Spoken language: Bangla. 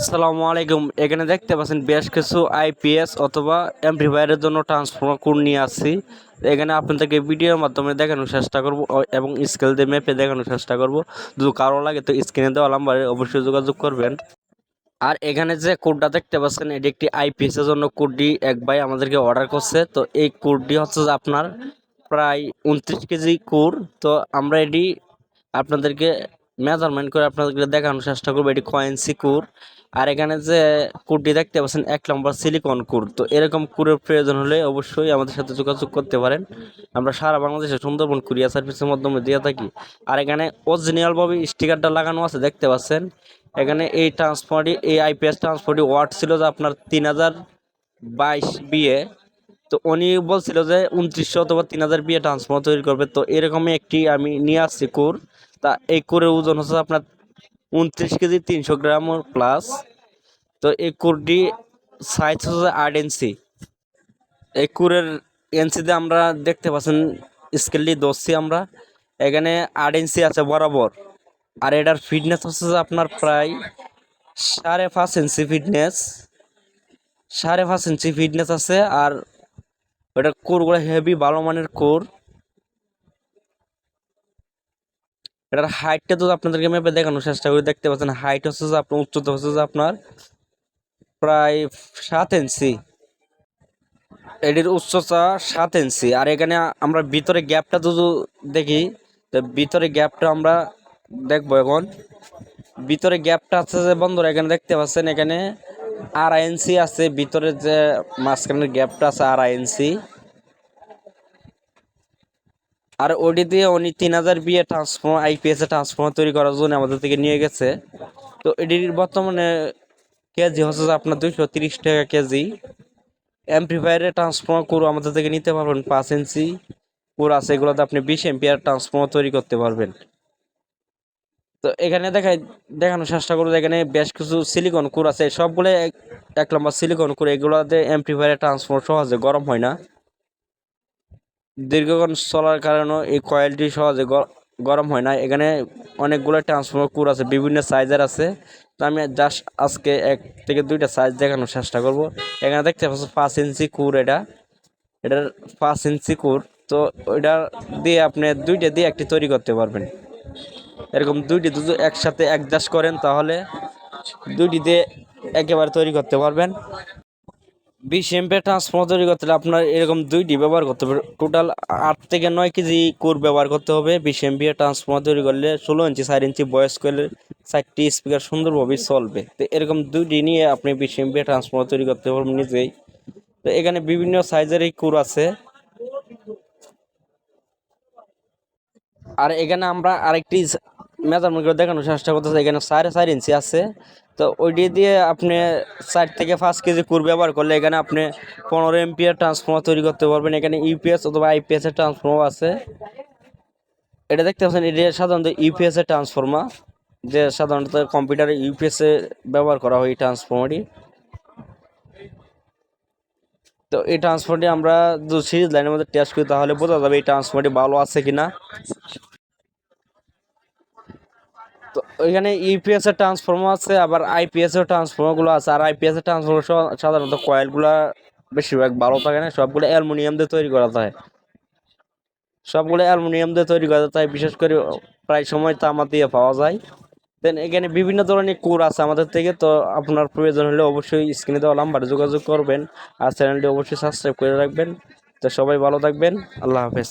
আসসালামু আলাইকুম। এখানে দেখতে পাচ্ছেন বেশ কিছু আইপিএস অথবা এমপ্লিফায়ারের জন্য ট্রান্সফর্মার কোড নিয়ে আসছি। এখানে আপনাদেরকে ভিডিওর মাধ্যমে দেখানোর চেষ্টা করব এবং স্কেল দিয়ে মেপে দেখানোর চেষ্টা করব। যদি কারও লাগে তো স্ক্রিনে দেওয়া নাম্বারে অবশ্যই যোগাযোগ করবেন। আর এখানে যে কোডটা দেখতে পাচ্ছেন, এটি একটি আইপিএস এর জন্য কোডটি এক ভাই আমাদেরকে অর্ডার করছে। তো এই কোডটি হচ্ছে যে আপনার প্রায় উনত্রিশ কেজি কোর তো আমরা এটি আপনাদেরকে মেজারমেন্ট করে আপনাদেরকে দেখানোর চেষ্টা করব। এটি কয়েন্সি কুর আর এখানে যে কুরটি দেখতে পাচ্ছেন, এক নম্বর সিলিকন কুর। তো এরকম কুরের প্রয়োজন হলে অবশ্যই আমাদের সাথে যোগাযোগ করতে পারেন। আমরা সারা বাংলাদেশে সুন্দরবন কুরিয়ার সার্ভিসের মাধ্যমে দিয়ে থাকি। আর এখানে অরিজিনালভাবে স্টিকারটা লাগানো আছে, দেখতে পাচ্ছেন? এখানে এই ট্রান্সফারটি এই আইপিএস ট্রান্সফারটি ওয়াট ছিল যে আপনার তিন হাজার বাইশ বিয়ে। তো উনি বলছিল যে উনত্রিশশো অথবা তিন হাজার বিয়ে ট্রান্সফার তৈরি করবে। তো এরকমই একটি আমি নিয়ে আসছি কুর। তা এই কুরের ওজন হচ্ছে আপনার উনত্রিশ কেজি তিনশো গ্রাম প্লাস তো এই কুরটি সাইজ হচ্ছে আট ইঞ্চি। এই কুরের এনসিতে আমরা দেখতে পাচ্ছেন স্কেলটি ধরছি আমরা। এখানে আট ইঞ্চি আছে বরাবর। আর এটার ফিটনেস হচ্ছে আপনার প্রায় সাড়ে পাঁচ ইঞ্চি ফিটনেস সাড়ে পাঁচ ইঞ্চি ফিটনেস আছে আর ওটার কোরগুলো হেভি ভালো মানের কোর এটার হাইটটা তো আপনাদেরকে মেপে দেখানোর চেষ্টা করি, দেখতে পাচ্ছেন হাইট হচ্ছে যে আপনার উচ্চতা হচ্ছে যে আপনার প্রায় সাত ইঞ্চি এটির উচ্চতা সাত ইঞ্চি আর এখানে আমরা ভিতরে গ্যাপটা যদি দেখি, তো ভিতরে গ্যাপটা আমরা দেখব এখন। ভিতরে গ্যাপটা আছে যে বন্ধুরা, এখানে দেখতে পাচ্ছেন এখানে আড়াই ইঞ্চি আছে। ভিতরে যে মাঝখানের গ্যাপটা আছে আড়াই ইঞ্চি আর ওটি দিয়ে উনি তিন হাজার বিয়ে ট্রান্সফর্মার আইপিএস ট্রান্সফর্মার তৈরি করার জন্য আমাদের থেকে নিয়ে গেছে। তো এটির বর্তমানে কেজি হচ্ছে যে আপনার দুইশো তিরিশ টাকা কেজি। এমপ্লিফায়ারের ট্রান্সফর্মার করে আমাদের থেকে নিতে পারবেন পাঁচ ইঞ্চি। কোর আছে এগুলোতে আপনি বিশ এম্পিয়ার ট্রান্সফর্মার তৈরি করতে পারবেন। তো এখানে দেখাই, দেখানোর চেষ্টা করব এখানে বেশ কিছু সিলিকন কোর আছে। সবগুলো এক লম্বা সিলিকন কোর এগুলোতে এমপ্লিফায়ারের ট্রান্সফর্মার সহজে গরম হয় না। দীর্ঘক্ষণ চলার কারণে এই কয়েলটি সহজে গরম হয় না এখানে অনেকগুলো ট্রান্সফর্মার কুর আছে, বিভিন্ন সাইজের আছে। তো আমি জাস্ট আজকে এক থেকে দুইটা সাইজ দেখানোর চেষ্টা করব। এখানে দেখতে পাচ্ছ পাঁচ ইঞ্চি কুর এটা। এটার পাঁচ ইঞ্চি কুর। তো ওইটা দিয়ে আপনি দুইটা দিয়ে একটি তৈরি করতে পারবেন। এরকম দুইটি দুটো একসাথে একদাস করেন, তাহলে দুইটি দিয়ে একেবারে তৈরি করতে পারবেন। বিশ এমপে ট্রান্সফর্মার তৈরি করতে হলে আপনার এরকম দুইটি ব্যবহার করতে হবে। টোটাল আট থেকে নয় কেজি কোর ব্যবহার করতে হবে। বিশ এমপি ট্রান্সফর্মার তৈরি করলে ষোলো ইঞ্চি, চার ইঞ্চি বয়স করলে চারটি স্পিকার সুন্দরভাবে চলবে। তো এরকম দুইটি নিয়ে আপনি বিশ এমপি ট্রান্সফর্মার তৈরি করতে পারবেন নিজেই। তো এখানে বিভিন্ন সাইজের এই কোর আছে। আর এখানে আমরা আরেকটি মেজারমেন্ট করে দেখানোর চেষ্টা করতেছে, এখানে সাড়ে চার ইঞ্চি আছে। তো ওইটি দিয়ে আপনি চার থেকে পাঁচ কেজি কুর ব্যবহার করলে এখানে আপনি পনেরো এমপিয়ার ট্রান্সফর্মার তৈরি করতে পারবেন। এখানে ইউপিএস অথবা আইপিএস এর ট্রান্সফর্মার আছে। এটা দেখতে পাচ্ছেন, এটা সাধারণত ইউপিএস এর ট্রান্সফর্মার যে সাধারণত কম্পিউটারে ইউপিএস এ ব্যবহার করা হয় এই ট্রান্সফর্মারটি তো এই ট্রান্সফারটি আমরা সিরিজ লাইনের মধ্যে টেস্ট করি, তাহলে বোঝা যাবে এই ট্রান্সফারটি ভালো আছে কিনা। তো ওইখানে ইউপিএস এর ট্রান্সফর্মার আছে, আবার আইপিএস এর ট্রান্সফর্মারগুলো আছে। আর আইপিএস এর ট্রান্সফর্মার সাধারণত কয়েলগুলা বেশিরভাগ ভালো থাকে না, সবগুলো অ্যালুমিনিয়াম দিয়ে তৈরি করা থাকে সবগুলো অ্যালুমিনিয়াম দিয়ে তৈরি করা যায়, বিশেষ করে প্রায় সময় তামা দিয়ে পাওয়া যায়। দেন এখানে বিভিন্ন ধরনের কোর আছে আমাদের থেকে, তো আপনার প্রয়োজন হলে অবশ্যই স্ক্রিনে দেওয়া নাম্বারে যোগাযোগ করবেন, আর চ্যানেলটি অবশ্যই সাবস্ক্রাইব করে রাখবেন। তো সবাই ভালো থাকবেন, আল্লাহ হাফেজ।